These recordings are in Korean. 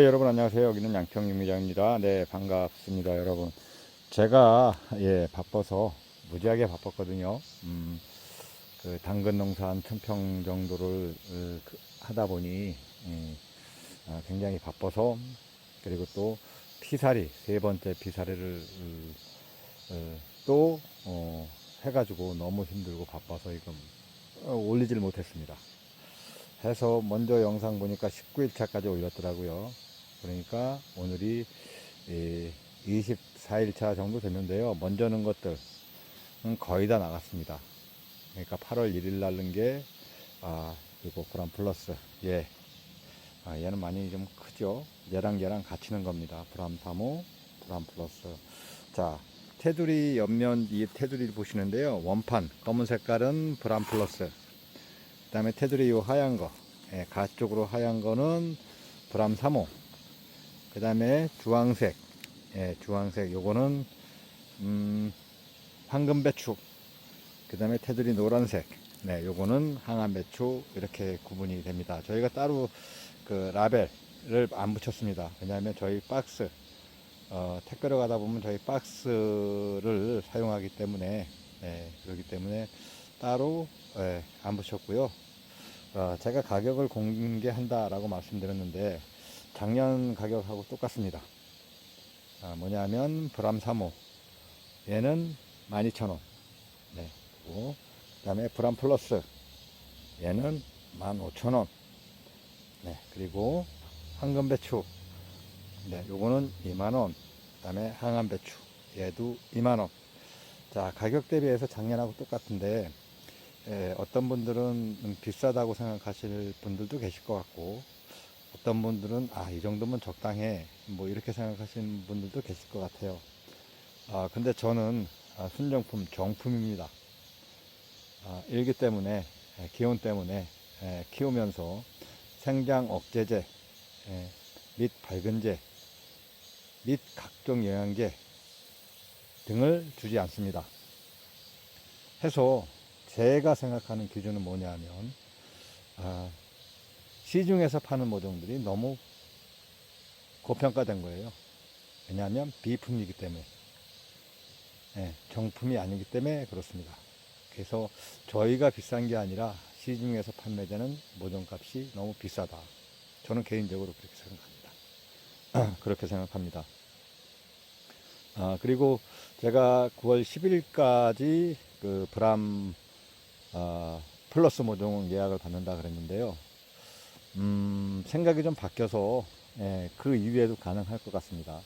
네, 여러분 안녕하세요. 여기는 양평 유미장입니다. 네, 반갑습니다, 여러분. 제가 예 바빠서 무지하게 바빴거든요. 음, 그 당근 농사 한 천평 정도를 어, 그, 하다 보니 예, 아, 굉장히 바빠서 그리고 또 피사리 세 번째 피사리를 어, 어, 또 어, 해가지고 너무 힘들고 바빠서 어, 올리질 못했습니다. 해서 먼저 영상 보니까 19일차까지 올렸더라고요. 그러니까 오늘이 24일차 정도 됐는데요. 먼저 는 것들은 거의 다 나갔습니다. 그러니까 8월 1일 날른 게, 아, 그리고 브람 플러스. 예. 아, 얘는 많이 좀 크죠. 얘랑 얘랑 같이 는 겁니다. 브람 3호, 브람 플러스. 자, 테두리 옆면 이 테두리를 보시는데요. 원판, 검은 색깔은 브람 플러스. 그 다음에 테두리 이 하얀 거, 예, 가쪽으로 하얀 거는 브람 3호. 그 다음에 주황색, 예, 주황색, 요거는, 음, 황금 배추. 그 다음에 테두리 노란색, 네, 요거는 항암 배추. 이렇게 구분이 됩니다. 저희가 따로 그 라벨을 안 붙였습니다. 왜냐하면 저희 박스, 어, 택배로 가다 보면 저희 박스를 사용하기 때문에, 예, 그렇기 때문에 따로 예, 안 붙였고요. 어, 제가 가격을 공개한다라고 말씀드렸는데 작년 가격하고 똑같습니다. 아, 뭐냐면 브람 3호 얘는 12,000원. 네. 그리고 그 다음에 브람 플러스 얘는 15,000원. 네. 그리고 황금 배추 네, 요거는 2만 원. 그 다음에 항암 배추 얘도 2만 원. 자, 가격 대비해서 작년하고 똑같은데 예, 어떤 분들은 비싸다고 생각하실 분들도 계실 것 같고 어떤 분들은 아 이 정도면 적당해. 뭐 이렇게 생각하시는 분들도 계실 것 같아요. 아 근데 저는 아, 순정품 정품입니다. 아, 일기 때문에 예, 기온 때문에 예, 키우면서 생장 억제제 예, 및 밝은제 및 각종 영양제 등을 주지 않습니다. 해서 제가 생각하는 기준은 뭐냐면 아, 시중에서 파는 모종들이 너무 고평가된 거예요. 왜냐하면 비품이기 때문에 예, 정품이 아니기 때문에 그렇습니다. 그래서 저희가 비싼 게 아니라 시중에서 판매되는 모종값이 너무 비싸다. 저는 개인적으로 그렇게 생각합니다. 그렇게 생각합니다. 아, 그리고 제가 9월 10일까지 그 브람 어, 플러스 모종 예약을 받는다 그랬는데요. 음, 생각이 좀 바뀌어서 예, 그 이후에도 가능할 것 같습니다.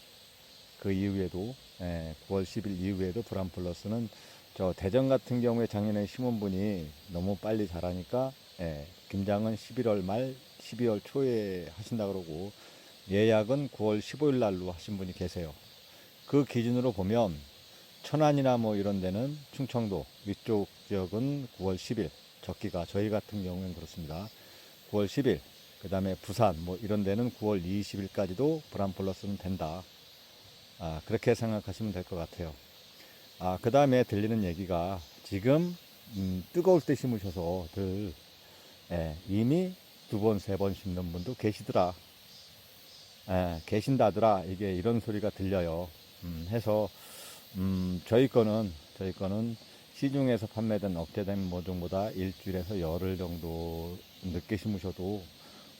그 이후에도 예, 9월 10일 이후에도 브람 플러스는 저 대전 같은 경우에 작년에 심은 분이 너무 빨리 자라니까 예, 김장은 11월 말 12월 초에 하신다 그러고 예약은 9월 15일 날로 하신 분이 계세요. 그 기준으로 보면 천안이나 뭐 이런 데는 충청도 위쪽 지역은 9월 10일 적기가 저희 같은 경우는 그렇습니다. 9월 10일 그 다음에 부산 뭐 이런 데는 9월 20일까지도 브람 플러스는 된다. 아, 그렇게 생각하시면 될 것 같아요. 아, 그 다음에 들리는 얘기가 지금 음, 뜨거울 때 심으셔서 들 예, 이미 두 번, 세 번 심는 분도 계시더라. 예, 계신다더라. 이게 이런 소리가 들려요. 음, 해서 음, 저희 거는 저희 거는 시중에서 판매된 억제된 모종보다 일주일에서 열흘 정도 늦게 심으셔도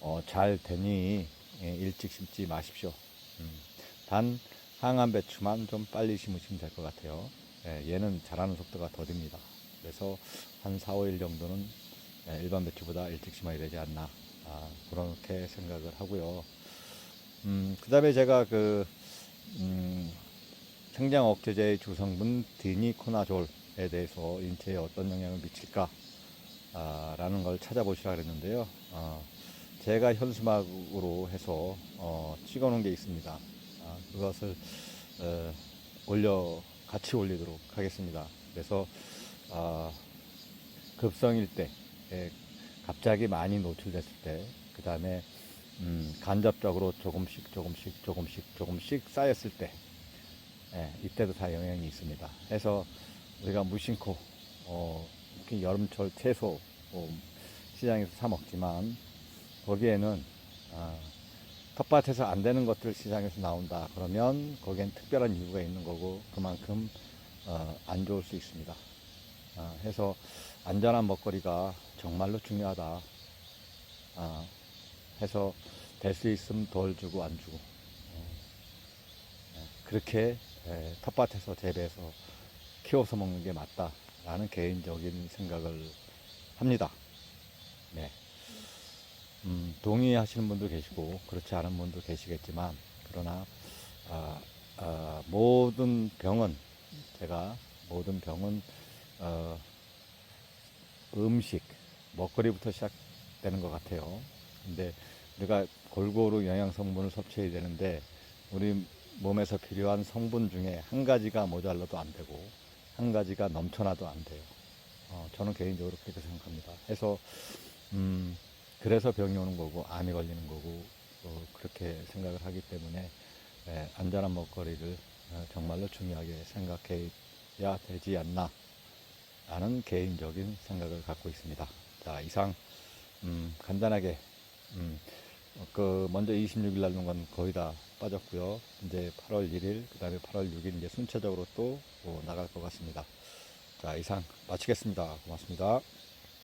어, 잘 되니 예, 일찍 심지 마십시오. 음, 단 항암 배추만 좀 빨리 심으시면 될 것 같아요. 예, 얘는 자라는 속도가 더딥니다. 그래서 한 4, 5일 정도는 예, 일반 배추보다 일찍 심어야 되지 않나 아, 그렇게 생각을 하고요. 음, 그 다음에 제가 그 음, 생장 억제제의 주성분 디니코나졸에 대해서 인체에 어떤 영향을 미칠까 아, 라는 걸 찾아보시라 그랬는데요. 어, 제가 현수막으로 해서 어, 찍어 놓은 게 있습니다. 아, 그것을 어, 올려 같이 올리도록 하겠습니다. 그래서 아, 급성일 때 예, 갑자기 많이 노출됐을 때, 그 다음에 음, 간접적으로 조금씩 조금씩 조금씩 조금씩 쌓였을 때, 예, 이때도 다 영향이 있습니다. 해서 우리가 무심코 어, 여름철 채소 어, 시장에서 사 먹지만 거기에는 아, 텃밭에서 안 되는 것들 시장에서 나온다. 그러면 거기엔 특별한 이유가 있는 거고 그만큼 어, 안 좋을 수 있습니다. 어, 해서 안전한 먹거리가 정말로 중요하다. 어, 해서 될 수 있으면 덜 주고 안 주고 어, 예, 그렇게 예, 텃밭에서 재배해서 키워서 먹는 게 맞다라는 개인적인 생각을 합니다. 네. 음, 동의하시는 분도 계시고 그렇지 않은 분도 계시겠지만 그러나 아, 아, 모든 병은 제가 모든 병은 어, 음식 먹거리부터 시작되는 것 같아요. 근데 우리가 골고루 영양 성분을 섭취해야 되는데 우리 몸에서 필요한 성분 중에 한 가지가 모자라도 안 되고 한 가지가 넘쳐나도 안 돼요. 어, 저는 개인적으로 그렇게 생각합니다. 해서 음, 그래서 병이 오는 거고 암이 걸리는 거고 어, 그렇게 생각을 하기 때문에 예, 안전한 먹거리를 어, 정말로 중요하게 생각해야 되지 않나 라는 개인적인 생각을 갖고 있습니다. 자 이상 음, 간단하게 음, 어, 그 먼저 26일 날는 건 거의 다 빠졌고요. 이제 8월 1일 그 다음에 8월 6일 이제 순차적으로 또 어, 나갈 것 같습니다. 자 이상 마치겠습니다. 고맙습니다.